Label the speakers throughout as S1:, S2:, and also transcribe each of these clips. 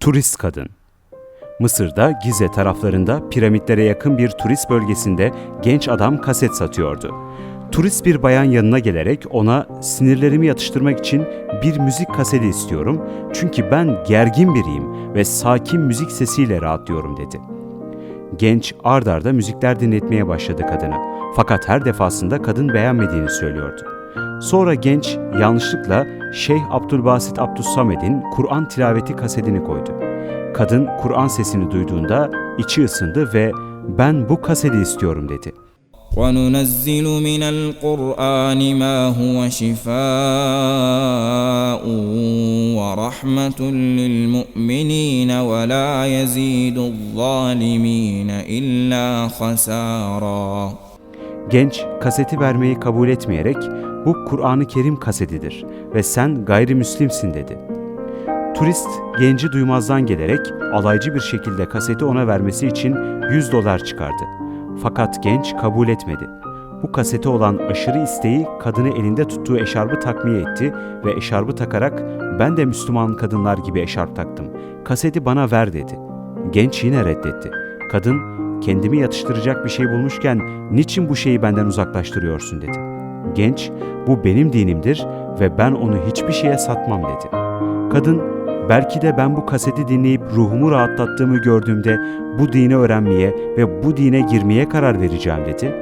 S1: Turist kadın. Mısır'da Gize taraflarında piramitlere yakın bir turist bölgesinde genç adam kaset satıyordu. Turist bir bayan yanına gelerek ona sinirlerimi yatıştırmak için bir müzik kaseti istiyorum çünkü ben gergin biriyim ve sakin müzik sesiyle rahatlıyorum dedi. Genç ard arda müzikler dinletmeye başladı kadına. Fakat her defasında kadın beğenmediğini söylüyordu. Sonra genç yanlışlıkla Şeyh Abdülbasit Abdüssamed'in Kur'an tilaveti kasetini koydu. Kadın Kur'an sesini duyduğunda içi ısındı ve ben bu kaseti istiyorum dedi.
S2: وننزل من القرآن ما هو شفاء ورحمة للمؤمنين ولا يزيد الظالمين إلا خسارا
S1: Genç kaseti vermeyi kabul etmeyerek bu Kur'an-ı Kerim kasetidir ve sen gayrimüslimsin dedi. Turist genci duymazdan gelerek alaycı bir şekilde kaseti ona vermesi için 100 dolar çıkardı. Fakat genç kabul etmedi. Bu kasete olan aşırı isteği kadını elinde tuttuğu eşarbı takmiye etti ve eşarbı takarak ben de Müslüman kadınlar gibi eşarp taktım. Kaseti bana ver dedi. Genç yine reddetti. Kadın kendimi yatıştıracak bir şey bulmuşken niçin bu şeyi benden uzaklaştırıyorsun dedi. Genç bu benim dinimdir ve ben onu hiçbir şeye satmam dedi. Kadın belki de ben bu kaseti dinleyip ruhumu rahatlattığımı gördüğümde bu dini öğrenmeye ve bu dine girmeye karar vereceğim dedi.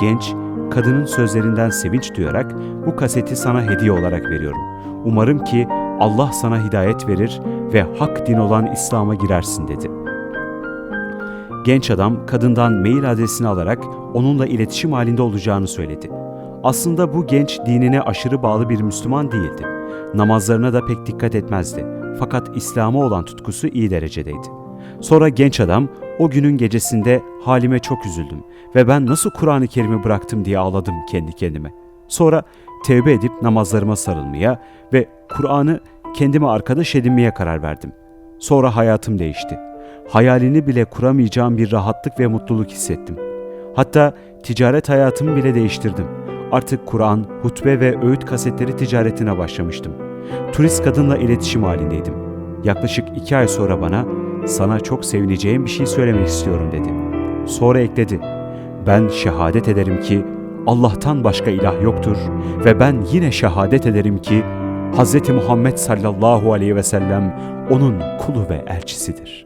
S1: Genç kadının sözlerinden sevinç duyarak bu kaseti sana hediye olarak veriyorum. Umarım ki Allah sana hidayet verir ve hak din olan İslam'a girersin dedi. Genç adam kadından mail adresini alarak onunla iletişim halinde olacağını söyledi. Aslında bu genç dinine aşırı bağlı bir Müslüman değildi. Namazlarına da pek dikkat etmezdi. Fakat İslam'a olan tutkusu iyi derecedeydi. Sonra genç adam o günün gecesinde halime çok üzüldüm ve ben nasıl Kur'an-ı Kerim'i bıraktım diye ağladım kendi kendime. Sonra tevbe edip namazlarıma sarılmaya ve Kur'an'ı kendime arkadaş edinmeye karar verdim. Sonra hayatım değişti. Hayalini bile kuramayacağım bir rahatlık ve mutluluk hissettim. Hatta ticaret hayatımı bile değiştirdim. Artık Kur'an, hutbe ve öğüt kasetleri ticaretine başlamıştım. Turist kadınla iletişim halindeydim. Yaklaşık iki ay sonra bana, sana çok sevineceğim bir şey söylemek istiyorum dedi. Sonra ekledi, ben şehadet ederim ki Allah'tan başka ilah yoktur ve ben yine şehadet ederim ki Hz. Muhammed sallallahu aleyhi ve sellem onun kulu ve elçisidir.''